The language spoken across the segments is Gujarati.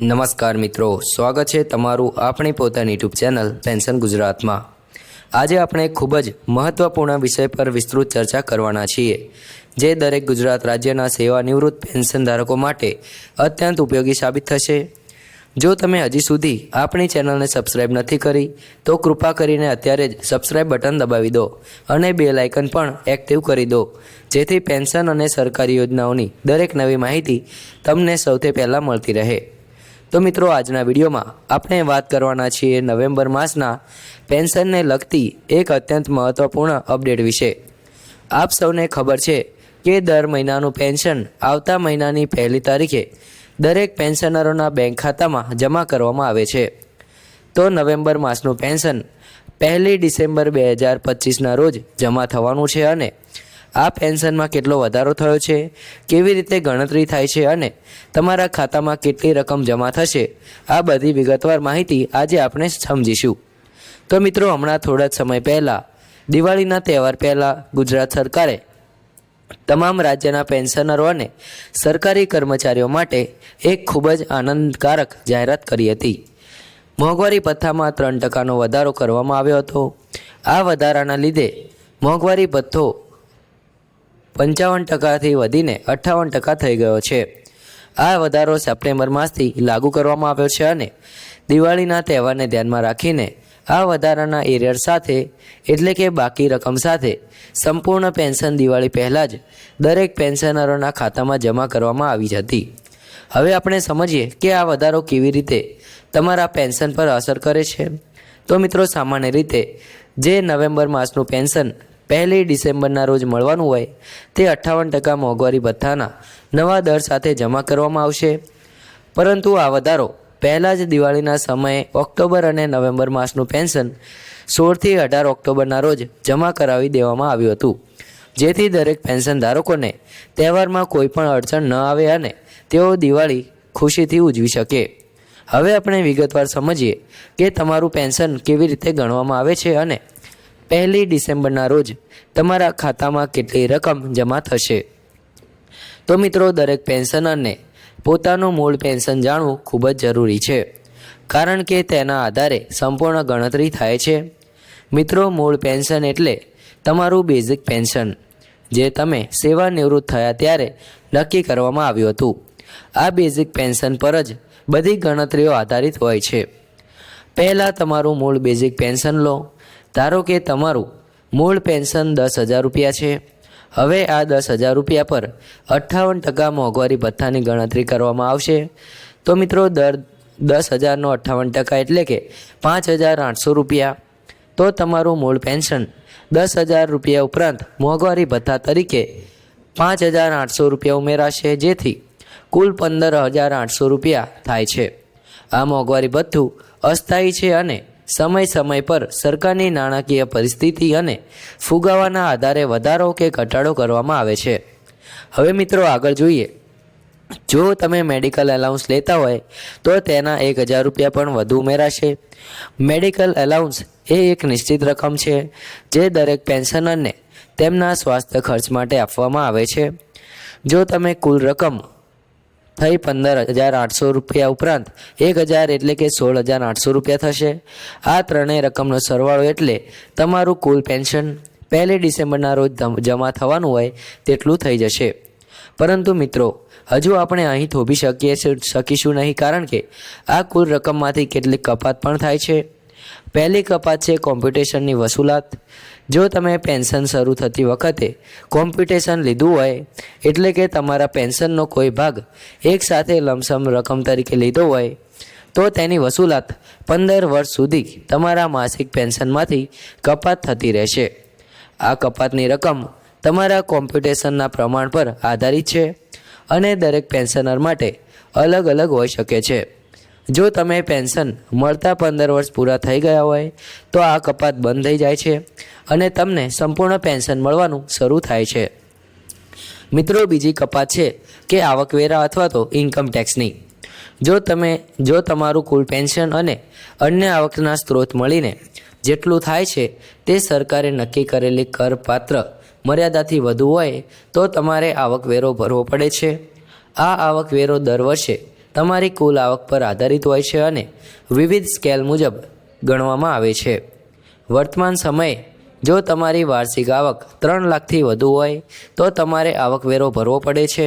નમસ્કાર મિત્રો, સ્વાગત છે તમારું આપણી પોતાની યુટ્યુબ ચેનલ પેન્શન ગુજરાતમાં. આજે આપણે ખૂબ જ મહત્ત્વપૂર્ણ વિષય પર વિસ્તૃત ચર્ચા કરવાના છીએ, જે દરેક ગુજરાત રાજ્યના સેવાનિવૃત્ત પેન્શન ધારકો માટે અત્યંત ઉપયોગી સાબિત થશે. જો તમે હજી સુધી આપણી ચેનલને સબસ્ક્રાઇબ નથી કરી, તો કૃપા કરીને અત્યારે જ સબસ્ક્રાઇબ બટન દબાવી દો અને બે લાઇકન પણ એક્ટિવ કરી દો, જેથી પેન્શન અને સરકારી યોજનાઓની દરેક નવી માહિતી તમને સૌથી પહેલાં મળતી રહે. તો મિત્રો, આજના વિડીયોમાં આપણે વાત કરવાના છીએ નવેમ્બર માસના પેન્શનને લગતી એક અત્યંત મહત્ત્વપૂર્ણ અપડેટ વિશે. આપ સૌને ખબર છે કે દર મહિનાનું પેન્શન આવતા મહિનાની પહેલી તારીખે દરેક પેન્શનરોના બેંક ખાતામાં જમા કરવામાં આવે છે. તો નવેમ્બર માસનું પેન્શન પહેલી ડિસેમ્બર બે હજાર પચીસના રોજ જમા થવાનું છે અને આ પેન્શનમાં કેટલો વધારો થયો છે? કેવી રીતે ગણતરી થાય છે અને તમારા ખાતામાં કેટલી રકમ જમા થશે? આ બધી વિગતવાર માહિતી આજે આપણે સમજીશું. તો મિત્રો, હમણાં થોડા જ સમય પહેલાં, દિવાળીના તહેવાર પહેલાં ગુજરાત સરકારે તમામ રાજ્યના પેન્શનરો અને સરકારી કર્મચારીઓ માટે એક ખૂબ જ આનંદકારક જાહેરાત કરી હતી. મોંઘવારી ભથ્થામાં ત્રણ ટકાનો વધારો કરવામાં આવ્યો હતો. આ વધારાના લીધે મોંઘવારી ભથ્થો પંચાવન ટકાથી વધીને અઠ્ઠાવન ટકા થઈ ગયો છે. આ વધારો સપ્ટેમ્બર માસથી લાગુ કરવામાં આવ્યો છે અને દિવાળીના તહેવારને ધ્યાનમાં રાખીને આ વધારાના એરિયર સાથે, એટલે કે બાકી રકમ સાથે, સંપૂર્ણ પેન્શન દિવાળી પહેલાં જ દરેક પેન્શનરોના ખાતામાં જમા કરવામાં આવી હતી. હવે આપણે સમજીએ કે આ વધારો કેવી રીતે તમારા પેન્શન પર અસર કરે છે. તો મિત્રો, સામાન્ય રીતે જે નવેમ્બર માસનું પેન્શન પહેલી ડિસેમ્બરના રોજ મળવાનું હોય તે અઠ્ઠાવન ટકા મોંઘવારી ભથ્થાના નવા દર સાથે જમા કરવામાં આવશે. પરંતુ આ વધારો પહેલાં જ દિવાળીના સમયે ઓક્ટોબર અને નવેમ્બર માસનું પેન્શન સોળથી અઢાર ઓક્ટોબરના રોજ જમા કરાવી દેવામાં આવ્યું હતું. જેથી દરેક પેન્શન ધારકોને તહેવારમાં કોઈ પણ અડચણ ન આવે અને તેઓ દિવાળી ખુશીથી ઉજવી શકે. હવે આપણે વિગતવાર સમજીએ કે તમારું પેન્શન કેવી રીતે ગણવામાં આવે છે અને પહેલી ડિસેમ્બરના રોજ તમારા ખાતામાં કેટલી રકમ જમા થશે? તો મિત્રો, દરેક પેન્શનરને પોતાનું મૂળ પેન્શન જાણવું ખૂબ જ જરૂરી છે, કારણ કે તેના આધારે સંપૂર્ણ ગણતરી થાય છે. મિત્રો, મૂળ પેન્શન એટલે તમારું બેઝિક પેન્શન, જે તમે સેવા નિવૃત્ત થયા ત્યારે નક્કી કરવામાં આવ્યું હતું. આ બેઝિક પેન્શન પર જ બધી ગણતરીઓ આધારિત હોય છે. પહેલાં તમારું મૂળ બેઝિક પેન્શન લો ધારો કે તમારું મૂળ પેન્શન દસ હજાર રૂપિયા છે. હવે આ દસ હજાર રૂપિયા પર અઠ્ઠાવન ટકા મોંઘવારી ભથ્થાની ગણતરી કરવામાં આવશે. તો મિત્રો, દર દસ હજારનો અઠ્ઠાવન ટકા એટલે કે પાંચ હજાર આઠસો રૂપિયા. તો તમારું મૂળ પેન્શન દસ હજાર રૂપિયા ઉપરાંત મોંઘવારી ભથ્થા તરીકે પાંચ હજાર આઠસો રૂપિયા ઉમેરાશે, જેથી કુલ પંદર હજાર આઠસો રૂપિયા થાય છે. આ મોંઘવારી ભથ્થું અસ્થાયી છે અને સમય સમય પર સરકારની નાણાકીય પરિસ્થિતિ અને ફુગાવાના આધારે વધારો કે ઘટાડો કરવામાં આવે છે. હવે મિત્રો આગળ જોઈએ. જો તમે મેડિકલ એલાઉન્સ લેતા હોય, તો તેના એક હજાર રૂપિયા પણ વધુ ઉમેરાશે. મેડિકલ એલાઉન્સ એ એક નિશ્ચિત રકમ છે, જે દરેક પેન્શનરને તેમના સ્વાસ્થ્ય ખર્ચ માટે આપવામાં આવે છે. જો તમે કુલ રકમ થઈ પંદર હજાર આઠસો રૂપિયા ઉપરાંત એક હજાર એટલે કે સોળ હજાર આઠસો રૂપિયા થશે. આ ત્રણેય રકમનો સરવાળો એટલે તમારું કુલ પેન્શન પહેલી ડિસેમ્બરના રોજ જમા થવાનું હોય તેટલું થઈ જશે. પરંતુ મિત્રો, હજુ આપણે અહીં થોભી શકીએ શકીશું નહીં કારણ કે આ કુલ રકમમાંથી કેટલીક કપાત પણ થાય છે. પહેલી કપાત છે કોમ્પ્યુટેશનની વસૂલાત. જો તમે પેન્શન શરૂ થતી વખતે કોમ્પિટિશન લીધું હોય, એટલે કે તમારા પેન્શનનો કોઈ ભાગ એક સાથે લમસમ રકમ તરીકે લીધો હોય, તો તેની વસૂલાત પંદર વર્ષ સુધી તમારા માસિક પેન્શનમાંથી કપાત થતી રહેશે. આ કપાતની રકમ તમારા કોમ્પિટિશનના પ્રમાણ પર આધારિત છે અને દરેક પેન્શનર માટે અલગ અલગ હોઈ શકે છે. જો તમે પેન્શન મળતા પંદર વર્ષ પૂરા થઈ ગયા હોય, તો આ કપાત બંધ થઈ જાય છે અને તમને સંપૂર્ણ પેન્શન મળવાનું શરૂ થાય છે. મિત્રો, બીજી કપાત છે કે આવકવેરા અથવા તો ઇન્કમ ટેક્સની જો તમે, જો તમારું કુલ પેન્શન અને અન્ય આવકના સ્ત્રોત મળીને જેટલું થાય છે તે સરકારે નક્કી કરેલી કરપાત્ર મર્યાદાથી વધુ હોય, તો તમારે આવકવેરો ભરવો પડે છે. આ આવકવેરો દર વર્ષે તમારી કુલ આવક પર આધારિત હોય છે અને વિવિધ સ્કેલ મુજબ ગણવામાં આવે છે. વર્તમાન સમયે જો તમારી વાર્ષિક આવક ત્રણ લાખથી વધુ હોય, તો તમારે આવકવેરો ભરવો પડે છે.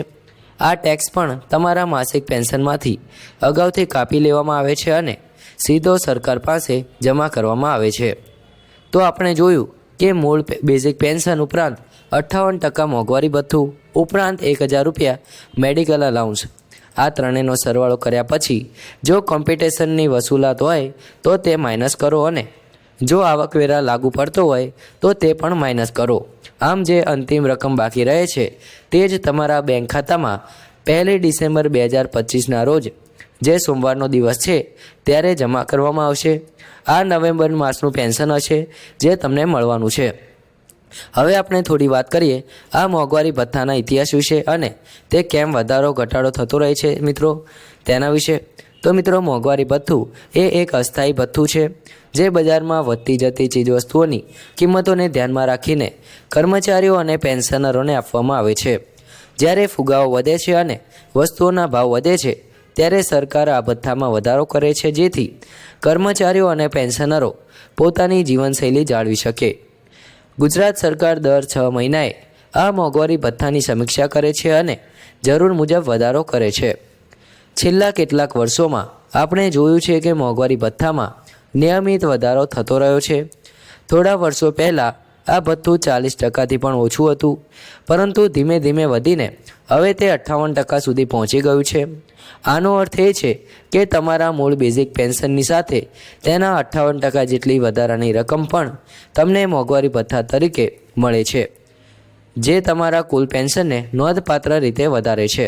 આ ટેક્સ પણ તમારા માસિક પેન્શનમાંથી અગાઉથી કાપી લેવામાં આવે છે અને સીધો સરકાર પાસે જમા કરવામાં આવે છે. તો આપણે જોયું કે મૂળ બેઝિક પેન્શન ઉપરાંત અઠ્ઠાવન ટકા મોંઘવારી ભથ્થું, ઉપરાંત એક હજાર રૂપિયા મેડિકલ અલાઉન્સ આ ત્રણેયનો સરવાળો કર્યા પછી, જો કોમ્પિટિશનની વસૂલાત હોય, તો તે માઇનસ કરો અને જો આવકવેરા લાગુ પડતો હોય, તો તે પણ માઇનસ કરો. આમ જે અંતિમ રકમ બાકી રહે છે, તે જ તમારા બેંક ખાતામાં પહેલી ડિસેમ્બર બે હજાર પચીસના રોજ, જે સોમવારનો દિવસ છે, ત્યારે જમા કરવામાં આવશે. આ નવેમ્બર માસનું પેન્શન હશે, જે તમને મળવાનું છે. હવે આપણે થોડી વાત કરીએ આ મોંઘવારી ભથ્થાના ઇતિહાસ વિશે અને તે કેમ વધારો ઘટાડો થતો રહે છે મિત્રો તેના વિશે. તો મિત્રો, મોંઘવારી ભથ્થું એ એક અસ્થાયી ભથ્થું છે જે બજારમાં વધતી જતી ચીજવસ્તુઓની કિંમતોને ધ્યાનમાં રાખીને કર્મચારીઓ અને પેન્શનરોને આપવામાં આવે છે. જ્યારે ફુગાવો વધે છે અને વસ્તુઓના ભાવ વધે છે, ત્યારે સરકાર આ ભથ્થામાં વધારો કરે છે જેથી કર્મચારીઓ અને પેન્શનરો પોતાની જીવનશૈલી જાળવી શકે. ગુજરાત સરકાર દર છ મહિનાએ આ મોંઘવારી ભથ્થાની સમીક્ષા કરે છે અને જરૂર મુજબ વધારો કરે છે. છેલ્લા કેટલાક વર્ષોમાં આપણે જોયું છે કે મોંઘવારી ભથ્થામાં નિયમિત વધારો થતો રહ્યો છે. થોડા વર્ષો પહેલાં આ ભથ્થું ચાલીસ ટકાથી પણ ઓછું હતું, પરંતુ ધીમે ધીમે વધીને હવે તે અઠ્ઠાવન ટકા સુધી પહોંચી ગયું છે. આનો અર્થ એ છે કે તમારા મૂળ બેઝિક પેન્શનની સાથે તેના અઠ્ઠાવન ટકા જેટલી વધારાની રકમ પણ તમને મોંઘવારી ભથ્થા તરીકે મળે છે, જે તમારા કુલ પેન્શનને નોંધપાત્ર રીતે વધારે છે.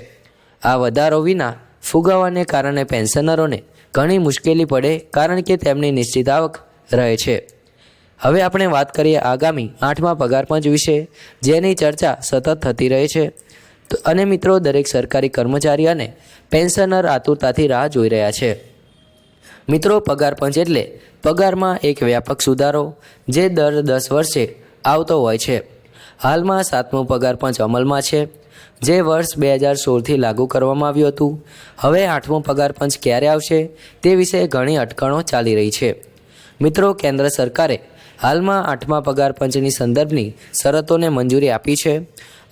આ વધારો વિના ફુગાવાને કારણે પેન્શનરોને ઘણી મુશ્કેલી પડે, કારણ કે તેમની નિશ્ચિત આવક રહે છે. હવે આપણે વાત કરીએ આગામી આઠમા પગાર પંચ વિશે, જેની ચર્ચા સતત થતી રહે છે. અને મિત્રો, દરેક સરકારી કર્મચારી અને પેન્શનર આતુરતાથી રાહ જોઈ રહ્યા છે. મિત્રો, પગાર પંચ એટલે પગારમાં એક વ્યાપક સુધારો, જે દર દસ વર્ષે આવતો હોય છે. હાલમાં સાતમો પગાર પંચ અમલમાં છે, જે વર્ષ બે હજાર સોળથી લાગુ કરવામાં આવ્યું હતું. હવે આઠમો પગાર પંચ ક્યારે આવશે, તે વિશે ઘણી અટકણો ચાલી રહી છે. મિત્રો, કેન્દ્ર સરકારે હાલમાં આઠમા પગાર પંચની સંદર્ભની શરતોને મંજૂરી આપી છે.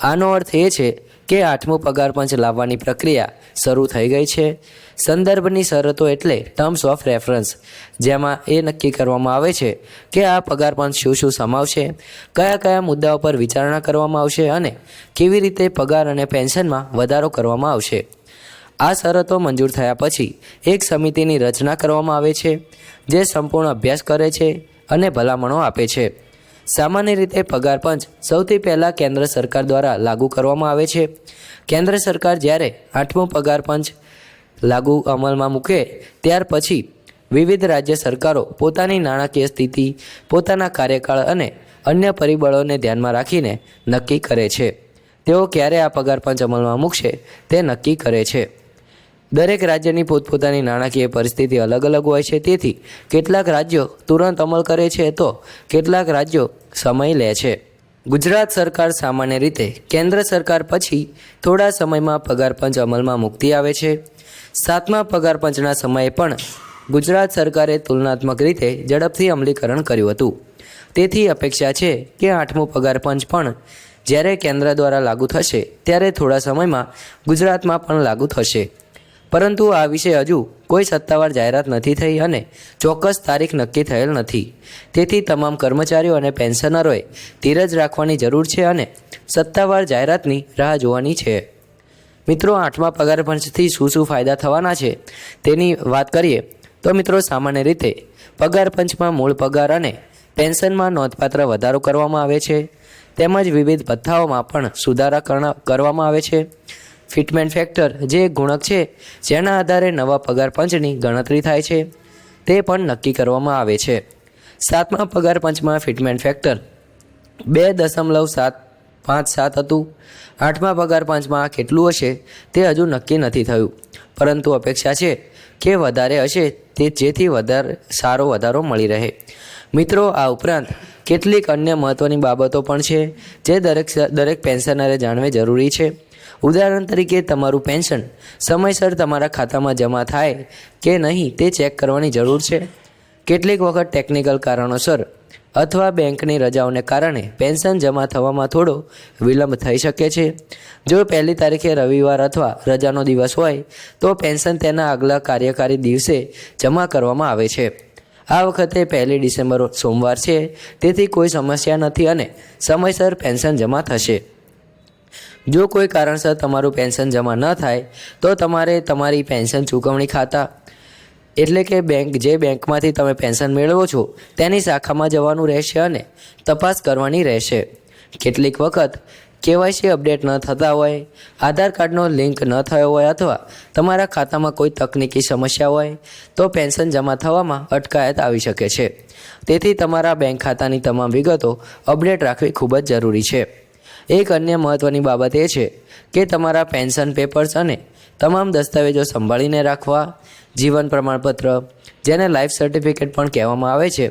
આનો અર્થ એ છે કે આઠમું પગાર પંચ લાવવાની પ્રક્રિયા શરૂ થઈ ગઈ છે. સંદર્ભની શરતો એટલે ટર્મ્સ ઓફ રેફરન્સ, જેમાં એ નક્કી કરવામાં આવે છે કે આ પગાર પંચ શું શું સમાવશે, કયા કયા મુદ્દાઓ પર વિચારણા કરવામાં આવશે અને કેવી રીતે પગાર અને પેન્શનમાં વધારો કરવામાં આવશે. આ શરતો મંજૂર થયા પછી એક સમિતિની રચના કરવામાં આવે છે, જે સંપૂર્ણ અભ્યાસ કરે છે. અને ભલામણો આપે છે. સામાન્ય રીતે પગાર પંચ સૌથી પહેલાં કેન્દ્ર સરકાર દ્વારા લાગુ કરવામાં આવે છે. કેન્દ્ર સરકાર જ્યારે આઠમો પગાર પંચ લાગુ અમલમાં મૂકે, ત્યાર પછી વિવિધ રાજ્ય સરકારો પોતાની નાણાકીય સ્થિતિ, પોતાના કાર્યકાળ અને અન્ય પરિબળોને ધ્યાનમાં રાખીને નક્કી કરે છે. તેઓ ક્યારે આ પગાર પંચ અમલમાં મૂકશે, તે નક્કી કરે છે. દરેક રાજ્યની પોતપોતાની નાણાકીય પરિસ્થિતિ અલગ અલગ હોય છે. તેથી કેટલાક રાજ્યો તુરંત અમલ કરે છે તો કેટલાક રાજ્યો સમય લે છે. ગુજરાત સરકાર સામાન્ય રીતે કેન્દ્ર સરકાર પછી થોડા સમયમાં પગાર પંચ અમલમાં મુક્તિ આવે છે. સાતમા પગાર પંચના સમયે પણ ગુજરાત સરકારે તુલનાત્મક રીતે ઝડપથી અમલીકરણ કર્યું હતું. તેથી અપેક્ષા છે કે આઠમું પગાર પંચ પણ જ્યારે કેન્દ્ર દ્વારા લાગુ થશે, ત્યારે થોડા સમયમાં ગુજરાતમાં પણ લાગુ થશે. પરંતુ આ વિશે હજુ કોઈ સત્તાવાર જાહેરાત નથી થઈ અને ચોક્કસ તારીખ નક્કી થયેલ નથી. તેથી તમામ કર્મચારીઓ અને પેન્શનરોએ ધીરજ રાખવાની જરૂર છે અને સત્તાવાર જાહેરાતની રાહ જોવાની છે. મિત્રો, આઠમા પગાર પંચથી શું શું ફાયદા થવાના છે તેની વાત કરીએ તો મિત્રો, સામાન્ય રીતે પગાર પંચમાં મૂળ પગાર અને પેન્શનમાં નોંધપાત્ર વધારો કરવામાં આવે છે. તેમજ વિવિધ ભથ્થાઓમાં પણ સુધારા કરવામાં આવે છે. ફિટમેન્ટ ફેક્ટર જે ગુણક છે, જેના આધારે નવા પગાર પંચની ગણતરી થાય છે, તે પણ નક્કી કરવામાં આવે છે. સાતમા પગાર પંચમાં ફિટમેન્ટ ફેક્ટર બે દશમલવ સાત પાંચ સાત હતું. આઠમા પગાર પંચમાં કેટલું હશે, તે હજુ નક્કી નથી થયું. પરંતુ અપેક્ષા છે કે વધારે હશે, તે જેથી વધારે, સારો વધારો મળી રહે. મિત્રો, આ ઉપરાંત કેટલીક અન્ય મહત્ત્વની બાબતો પણ છે, જે દરેક દરેક પેન્શનરે જાણવી જરૂરી છે. ઉદાહરણ તરીકે તમારું પેન્શન સમયસર તમારા ખાતામાં જમા થાય કે નહીં તે ચેક કરવાની જરૂર છે. કેટલીક વખત ટેકનિકલ કારણોસર અથવા બેંકની રજાઓને કારણે પેન્શન જમા થવામાં થોડો વિલંબ થઈ શકે છે. જો પહેલી તારીખે રવિવાર અથવા રજાનો દિવસ હોય, તો પેન્શન તેના આગલા કાર્યકારી દિવસે જમા કરવામાં આવે છે. આ વખતે પહેલી ડિસેમ્બર સોમવાર છે, તેથી કોઈ સમસ્યા નથી અને સમયસર પેન્શન જમા થશે. જો કોઈ કારણસર તમારું પેન્શન જમા ન થાય, તો તમારે તમારી પેન્શન ચૂકવણી ખાતા, એટલે કે બેંક, જે બેંકમાંથી તમે પેન્શન મેળવો છો, તેની શાખામાં જવાનું રહેશે અને તપાસ કરવાની રહેશે. કેટલીક વખત કેવાયસી અપડેટ ન થતા હોય, આધાર કાર્ડનો લિંક ન થયો હોય અથવા તમારા ખાતામાં કોઈ તકનીકી સમસ્યા હોય, તો પેન્શન જમા થવામાં અટકાયત આવી શકે છે. તેથી તમારા બેંક ખાતાની તમામ વિગતો અપડેટ રાખવી ખૂબ જ જરૂરી છે. એક અન્ય મહત્ત્વની બાબત એ છે કે તમારા પેન્શન પેપર્સ અને તમામ દસ્તાવેજો સંભાળીને રાખવા, જીવન પ્રમાણપત્ર, જેને લાઈફ સર્ટિફિકેટ પણ કહેવામાં આવે છે,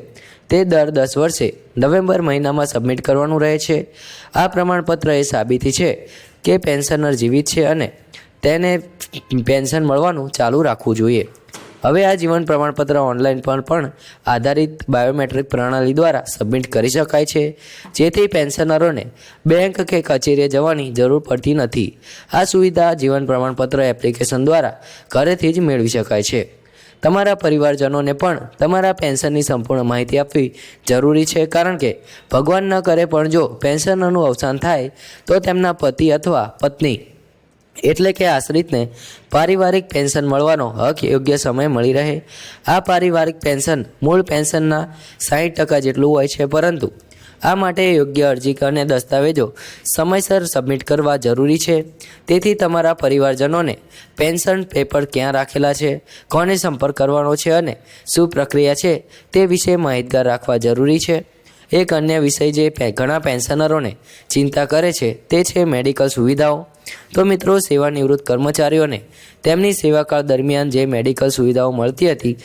તે દર દસ વર્ષે નવેમ્બર મહિનામાં સબમિટ કરવાનું રહે છે. આ પ્રમાણપત્ર એ સાબિતી છે કે પેન્શનર જીવિત છે અને તેને પેન્શન મળવાનું ચાલુ રાખવું જોઈએ. હવે આ જીવન પ્રમાણપત્ર ઓનલાઈન પર પણ આધારિત બાયોમેટ્રિક પ્રણાલી દ્વારા સબમિટ કરી શકાય છે. જેથી પેન્શનરોને બેંક કે કચેરીએ જવાની જરૂર પડતી નથી. આ સુવિધા જીવન પ્રમાણપત્ર એપ્લિકેશન દ્વારા ઘરેથી જ મેળવી શકાય છે. તમારા પરિવારજનોને પણ તમારા પેન્શનની સંપૂર્ણ માહિતી આપવી જરૂરી છે. કારણ કે ભગવાન ન કરે પણ જો પેન્શનરનું અવસાન થાય, તો તેમના પતિ અથવા પત્ની એટલે કે આશ્રિતને પારિવારિક પેન્શન મળવાનો હક યોગ્ય સમય મળી રહે. આ પારિવારિક પેન્શન મૂળ પેન્શનના સાહીઠ ટકા જેટલું હોય છે, પરંતુ આ માટે યોગ્ય અરજી અને દસ્તાવેજો સમયસર સબમિટ કરવા જરૂરી છે. તેથી તમારા પરિવારજનોને પેન્શન પેપર ક્યાં રાખેલા છે, કોને સંપર્ક કરવાનો છે અને શું પ્રક્રિયા છે તે વિશે માહિતગાર રાખવા જરૂરી છે. એક અન્ય વિષય જે ઘણા પેન્શનરોને ચિંતા કરે છે તે છે મેડિકલ સુવિધાઓ. તો મિત્રો, સેવાનિવૃત્ત કર્મચારીઓને તેમની સેવાકાળ દરમિયાન જે મેડિકલ સુવિધાઓ મળતી હતી,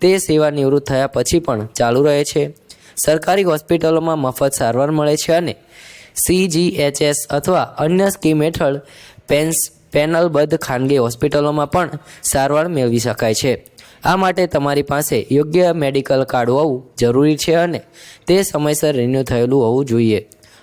તે સેવા નિવૃત્ત થયા પછી પણ ચાલુ રહે છે. સરકારી હોસ્પિટલોમાં મફત સારવાર મળે છે અને સીજીએચએસ અથવા અન્ય સ્કીમ હેઠળ પેન્સ પેનલબદ્ધ ખાનગી હોસ્પિટલોમાં પણ સારવાર મેળવી શકાય છે. આ માટે તમારી પાસે યોગ્ય મેડિકલ કાર્ડ હોવું જરૂરી છે અને તે સમયસર રિન્યૂ થયેલું હોવું જોઈએ.